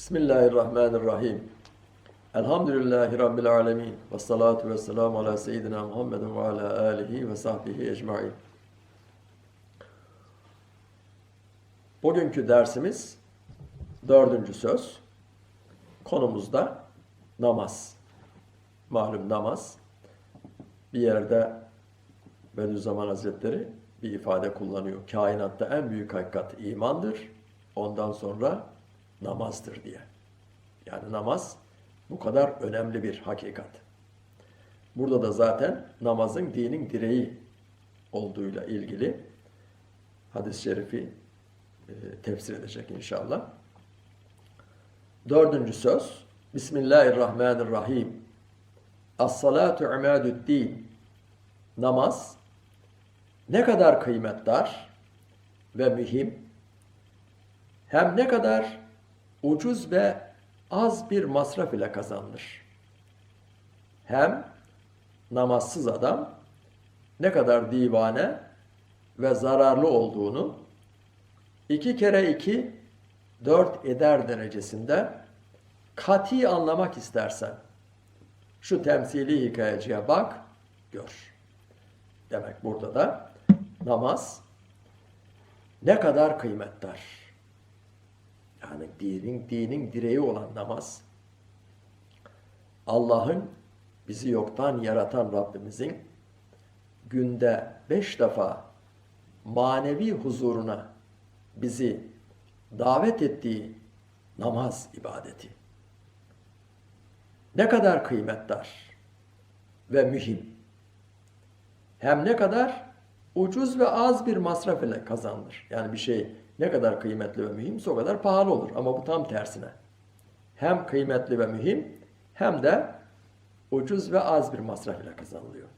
Bismillahirrahmanirrahim. Elhamdülillahi Rabbil alemin. Ve salatu ve selamu ala seyyidina Muhammedin ve ala alihi ve sahbihi ecmain. Bugünkü dersimiz dördüncü söz. Konumuzda namaz. Malum namaz. Bir yerde Bediüzzaman Hazretleri bir ifade kullanıyor. Kainatta en büyük hakikat imandır. Ondan sonra namazdır diye. Yani namaz bu kadar önemli bir hakikat. Burada da zaten namazın dinin direği olduğuyla ilgili hadis-i şerifi e, tefsir edecek inşallah. Dördüncü söz. Bismillahirrahmanirrahim. As-salatu imadü'd-din. Namaz ne kadar kıymetdar ve mühim hem ne kadar ucuz ve az bir masraf ile kazanılır. Hem namazsız adam ne kadar divane ve zararlı olduğunu iki kere iki dört eder derecesinde kati anlamak istersen şu temsili hikayeciye bak, gör. Demek burada da namaz ne kadar kıymetdar. Yani dinin, dinin direği olan namaz Allah'ın bizi yoktan yaratan Rabbimizin günde beş defa manevi huzuruna bizi davet ettiği namaz ibadeti. Ne kadar kıymetdar ve mühim. Hem ne kadar ucuz ve az bir masraf ile kazanılır. Yani bir şey ne kadar kıymetli ve mühimse o kadar pahalı olur. Ama bu tam tersine. Hem kıymetli ve mühim hem de ucuz ve az bir masraf ile kazanılıyor.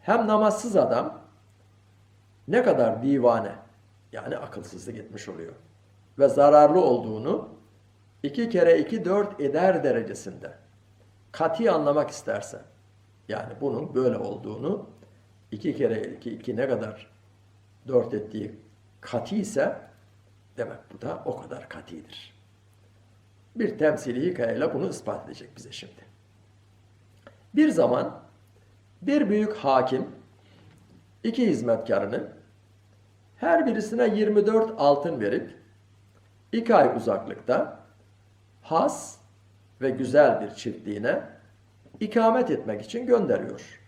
Hem namazsız adam ne kadar divane yani akılsızlık etmiş oluyor. Ve zararlı olduğunu iki kere iki dört eder derecesinde kati anlamak istersen yani bunun böyle olduğunu iki kere iki, iki ne kadar dört ettiği kati ise demek bu da o kadar katidir. Bir temsili hikayeyle bunu ispat edecek bize şimdi. Bir zaman bir büyük hakim iki hizmetkarını her birisine 24 altın verip iki ay uzaklıkta has ve güzel bir çiftliğine ikamet etmek için gönderiyor.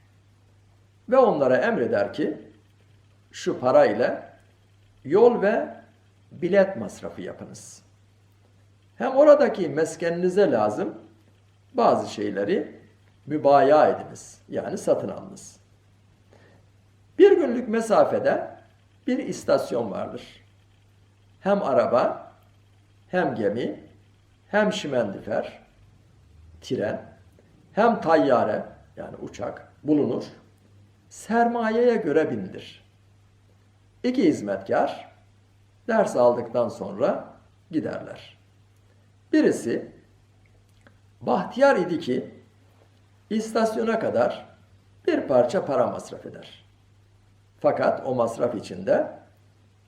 Ve onlara emreder ki şu para ile yol ve bilet masrafı yapınız. Hem oradaki meskeninize lazım bazı şeyleri mübaya ediniz. Yani satın alınız. Bir günlük mesafede bir istasyon vardır. Hem araba, hem gemi, hem şimendifer, tren, hem tayyare yani uçak bulunur. Sermayeye göre binilir. İki hizmetkar ders aldıktan sonra giderler. Birisi bahtiyar idi ki istasyona kadar bir parça para masraf eder. Fakat o masraf içinde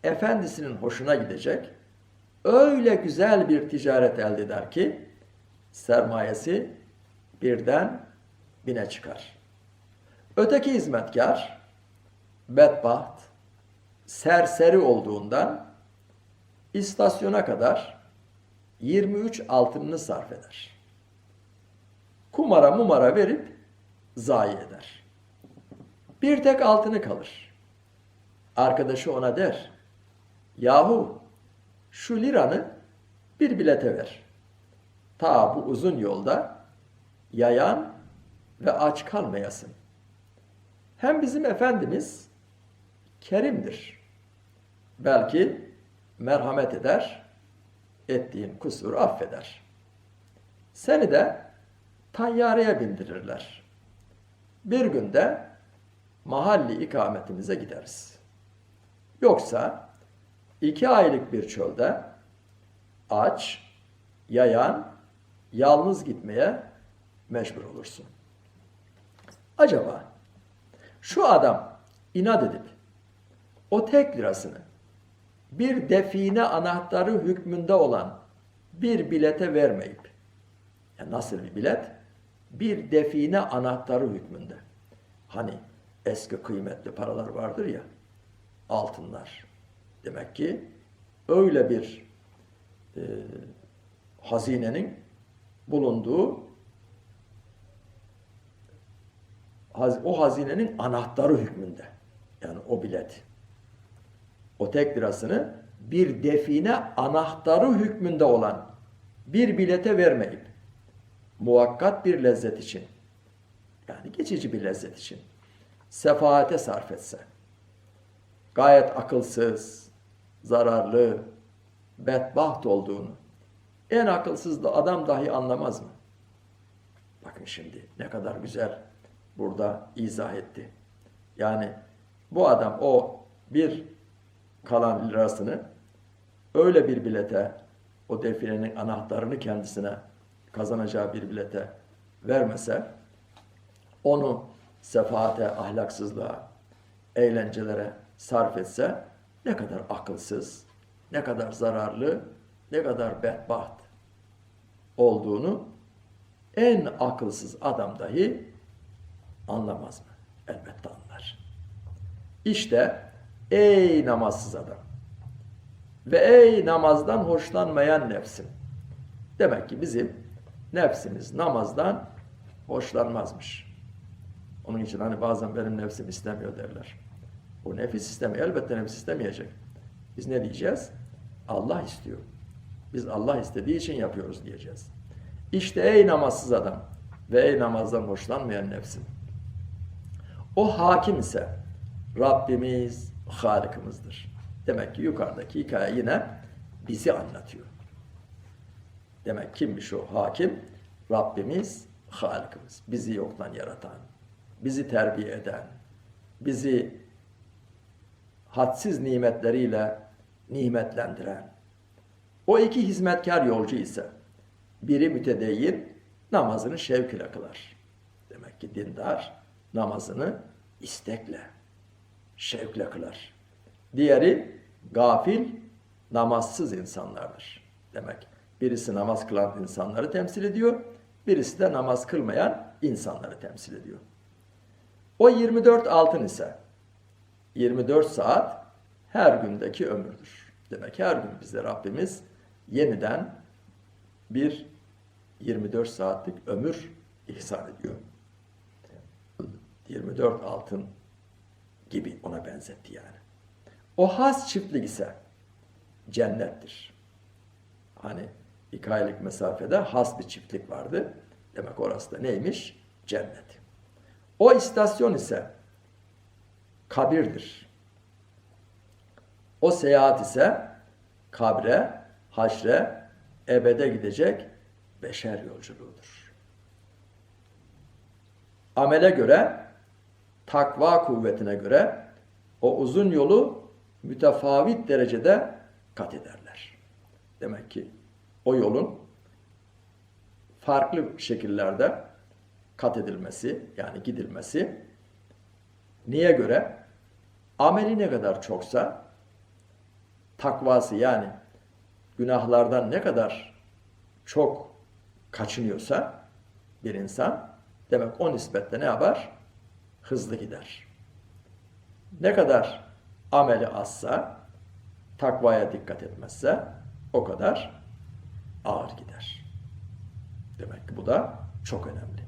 efendisinin hoşuna gidecek öyle güzel bir ticaret elde eder ki sermayesi birden bine çıkar. Öteki hizmetkar bedbaht, serseri olduğundan istasyona kadar 23 altınını sarf eder. Kumara mumara verip zayi eder. Bir tek altını kalır. Arkadaşı ona der, yahu şu liranı bir bilete ver. Ta bu uzun yolda yayan ve aç kalmayasın. Hem bizim Efendimiz kerimdir. Belki merhamet eder, ettiğin kusuru affeder. Seni de tayyareye bindirirler. Bir günde mahalli ikametimize gideriz. Yoksa iki aylık bir çölde aç, yayan, yalnız gitmeye mecbur olursun. Acaba şu adam inat edip o tek lirasını bir define anahtarı hükmünde olan bir bilete vermeyip, ya nasıl bir bilet? Bir define anahtarı hükmünde. Hani eski kıymetli paralar vardır ya, altınlar. Demek ki öyle bir e, hazinenin bulunduğu o hazinenin anahtarı hükmünde. Yani o bilet. O tek lirasını bir define anahtarı hükmünde olan bir bilete vermeyip muvakkat bir lezzet için yani geçici bir lezzet için sefaate sarf etse gayet akılsız, zararlı, bedbaht olduğunu en akılsız da adam dahi anlamaz mı? Bakın şimdi ne kadar güzel burada izah etti. Yani bu adam o bir kalan lirasını öyle bir bilete o definenin anahtarını kendisine kazanacağı bir bilete vermese onu sefaate, ahlaksızlığa, eğlencelere sarf etse ne kadar akılsız, ne kadar zararlı, ne kadar bedbaht olduğunu en akılsız adam dahi anlamaz mı? Elbette anlar. İşte ey namazsız adam ve ey namazdan hoşlanmayan nefsim. Demek ki bizim nefsimiz namazdan hoşlanmazmış. Onun için hani bazen benim nefsim istemiyor derler. O nefis istemiyor. Elbette nefis istemeyecek. Biz ne diyeceğiz? Allah istiyor. Biz Allah istediği için yapıyoruz diyeceğiz. İşte ey namazsız adam ve ey namazdan hoşlanmayan nefsim. O hakim ise Rabbimiz, Halikimizdir. Demek ki yukarıdaki hikaye yine bizi anlatıyor. Demek kimmiş o hakim? Rabbimiz, Halikimiz. Bizi yoktan yaratan, bizi terbiye eden, bizi hadsiz nimetleriyle nimetlendiren. O iki hizmetkar yolcu ise biri mütedeyyin namazını şevk ile kılar. Demek ki dindar namazını istekle, şevkle kılar. Diğeri gafil, namazsız insanlardır. Demek birisi namaz kılan insanları temsil ediyor, birisi de namaz kılmayan insanları temsil ediyor. O 24 altın ise 24 saat her gündeki ömürdür. Demek her gün bize Rabbimiz yeniden bir 24 saatlik ömür ihsan ediyor. 24 altın gibi ona benzetti yani. O has çiftlik ise cennettir. Hani iki aylık mesafede has bir çiftlik vardı. Demek orası da neymiş? Cennet. O istasyon ise kabirdir. O seyahat ise kabre, haşre, ebede gidecek beşer yolculuğudur. Amele göre, takva kuvvetine göre o uzun yolu mütefavit derecede kat ederler. Demek ki o yolun farklı şekillerde kat edilmesi yani gidilmesi niye göre? Ameli ne kadar çoksa takvası yani günahlardan ne kadar çok kaçınıyorsa bir insan demek o nispetle ne yapar? Hızlı gider. Ne kadar ameli azsa, takvaya dikkat etmezse o kadar ağır gider. Demek ki bu da çok önemli.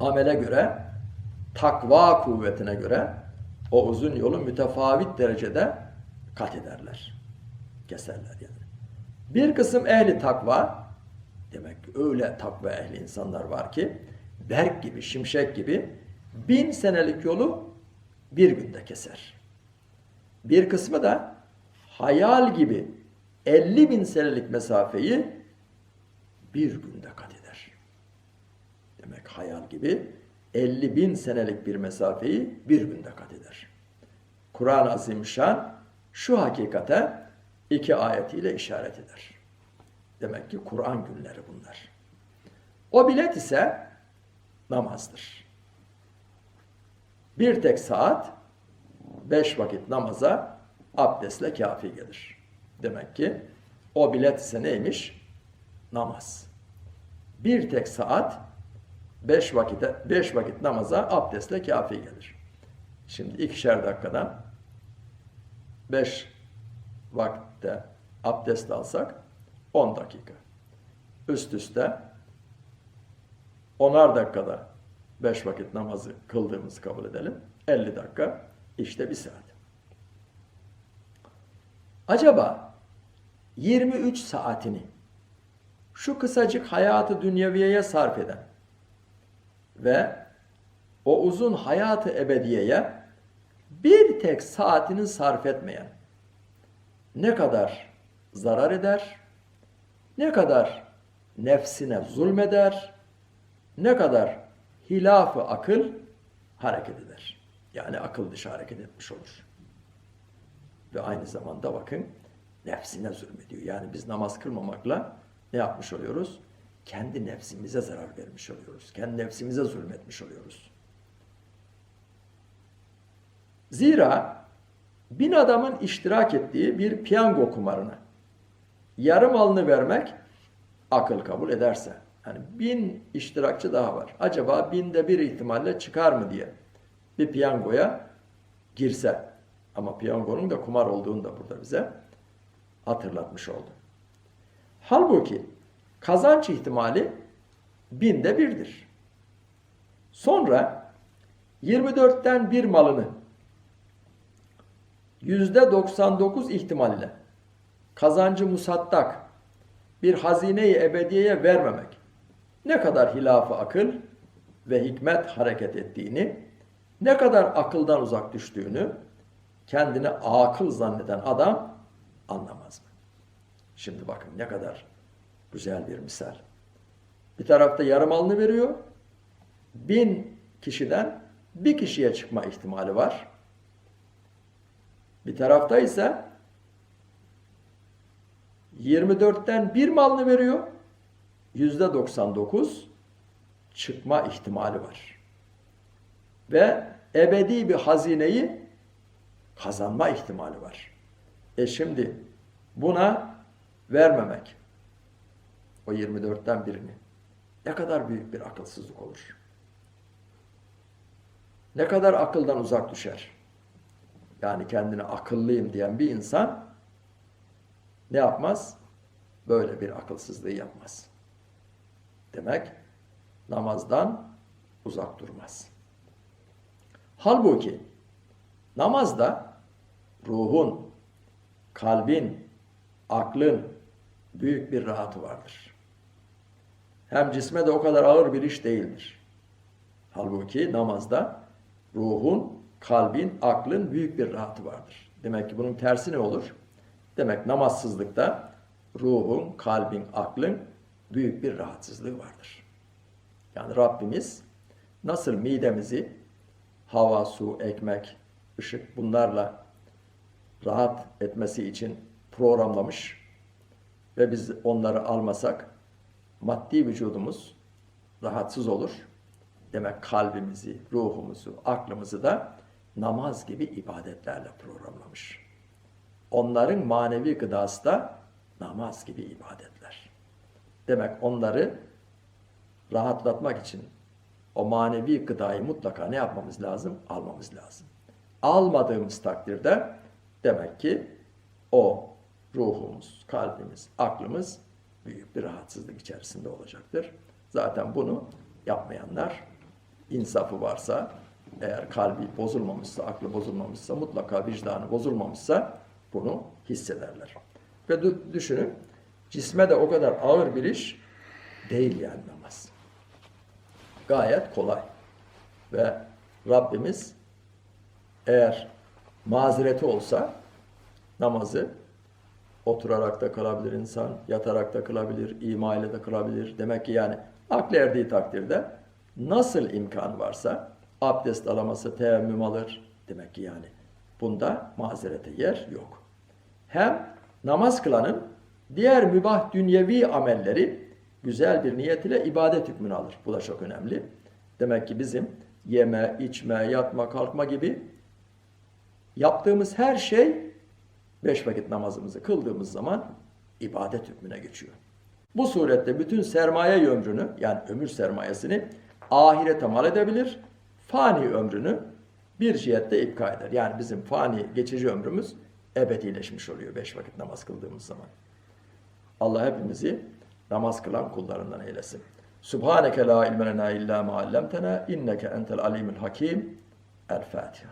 Amele göre, takva kuvvetine göre o uzun yolu mütefavit derecede kat ederler. Keserler yani. Bir kısım ehli takva, demek ki öyle takva ehli insanlar var ki, berk gibi, şimşek gibi bin senelik yolu bir günde keser. Bir kısmı da hayal gibi 50 bin senelik mesafeyi bir günde kat eder. Demek hayal gibi 50 bin senelik bir mesafeyi bir günde kat eder. Kur'an-ı Azimüşşan şu hakikate iki ayetiyle işaret eder. Demek ki Kur'an günleri bunlar. O bilet ise namazdır. Bir tek saat beş vakit namaza abdestle kafi gelir. Demek ki O bilet ise neymiş? Namaz. Bir tek saat beş vakite beş vakit namaza abdestle kafi gelir. Şimdi ikişer dakikadan beş vakitte abdest alsak 10 dakika. Üst üste onar dakikada beş vakit namazı kıldığımızı kabul edelim. 50 dakika işte bir saat. Acaba 23 saatini şu kısacık hayatı dünyeviyeye sarf eden ve o uzun hayatı ebediyeye bir tek saatini sarf etmeyen ne kadar zarar eder, ne kadar nefsine zulmeder, ne kadar hilafı akıl hareket eder. Yani akıl dışı hareket etmiş olur. Ve aynı zamanda bakın nefsine zulmediyor. Yani biz namaz kılmamakla ne yapmış oluyoruz? Kendi nefsimize zarar vermiş oluyoruz. Kendi nefsimize zulmetmiş oluyoruz. Zira bin adamın iştirak ettiği bir piyango kumarına yarım alını vermek akıl kabul ederse. Yani bin iştirakçı daha var. Acaba binde bir ihtimalle çıkar mı diye bir piyangoya girse. Ama piyangonun da kumar olduğunu da burada bize hatırlatmış oldu. Halbuki kazanç ihtimali binde birdir. Sonra 24'ten bir malını %99 ihtimal ile kazancı musattak bir hazine-i ebediyeye vermemek ne kadar hilafı akıl ve hikmet hareket ettiğini, ne kadar akıldan uzak düştüğünü kendine akıl zanneden adam anlamaz mı? Şimdi bakın ne kadar güzel bir misal. Bir tarafta yarım alını veriyor. Bin kişiden bir kişiye çıkma ihtimali var. Bir tarafta ise 24'ten bir malını veriyor. %99 çıkma ihtimali var. Ve ebedi bir hazineyi kazanma ihtimali var. E şimdi buna vermemek o 24'ten birini ne kadar büyük bir akılsızlık olur. Ne kadar akıldan uzak düşer. Yani kendine akıllıyım diyen bir insan ne yapmaz? Böyle bir akılsızlığı yapmaz. Demek namazdan uzak durmaz. Halbuki namazda ruhun, kalbin, aklın büyük bir rahatı vardır. Hem cisme de o kadar ağır bir iş değildir. Halbuki namazda ruhun, kalbin, aklın büyük bir rahatı vardır. Demek ki bunun tersi ne olur? Demek namazsızlıkta ruhun, kalbin, aklın büyük bir rahatsızlığı vardır. Yani Rabbimiz nasıl midemizi hava, su, ekmek, ışık bunlarla rahat etmesi için programlamış ve biz onları almasak maddi vücudumuz rahatsız olur. Demek kalbimizi, ruhumuzu, aklımızı da namaz gibi ibadetlerle programlamış. Onların manevi gıdası da namaz gibi ibadetler. Demek onları rahatlatmak için o manevi gıdayı mutlaka ne yapmamız lazım? Almamız lazım. Almadığımız takdirde demek ki o ruhumuz, kalbimiz, aklımız büyük bir rahatsızlık içerisinde olacaktır. Zaten bunu yapmayanlar insafı varsa, eğer kalbi bozulmamışsa, aklı bozulmamışsa, mutlaka vicdanı bozulmamışsa bunu hissederler. Ve düşünün, cisme de o kadar ağır bir iş değil yani namaz. Gayet kolay. Ve Rabbimiz eğer mazereti olsa namazı oturarak da kılabilir insan, yatarak da kılabilir, ima ile de kılabilir. Demek ki yani aklı erdiği takdirde nasıl imkan varsa abdest alaması teyemmüm alır. Demek ki yani bunda mazerete yer yok. Hem namaz kılanın diğer mübah dünyevi amelleri güzel bir niyet ile ibadet hükmünü alır. Bu da çok önemli. Demek ki bizim yeme, içme, yatma, kalkma gibi yaptığımız her şey beş vakit namazımızı kıldığımız zaman ibadet hükmüne geçiyor. Bu surette bütün sermaye ömrünü yani ömür sermayesini ahirete mal edebilir. Fani ömrünü bir cihette ipka eder. Yani bizim fani geçici ömrümüz ebedileşmiş oluyor beş vakit namaz kıldığımız zaman. Allah hepimizi namaz kılan kullarından eylesin. Subhaneke la ilme lena illa ma allamtena inneke entel alimul hakim. El Fatiha.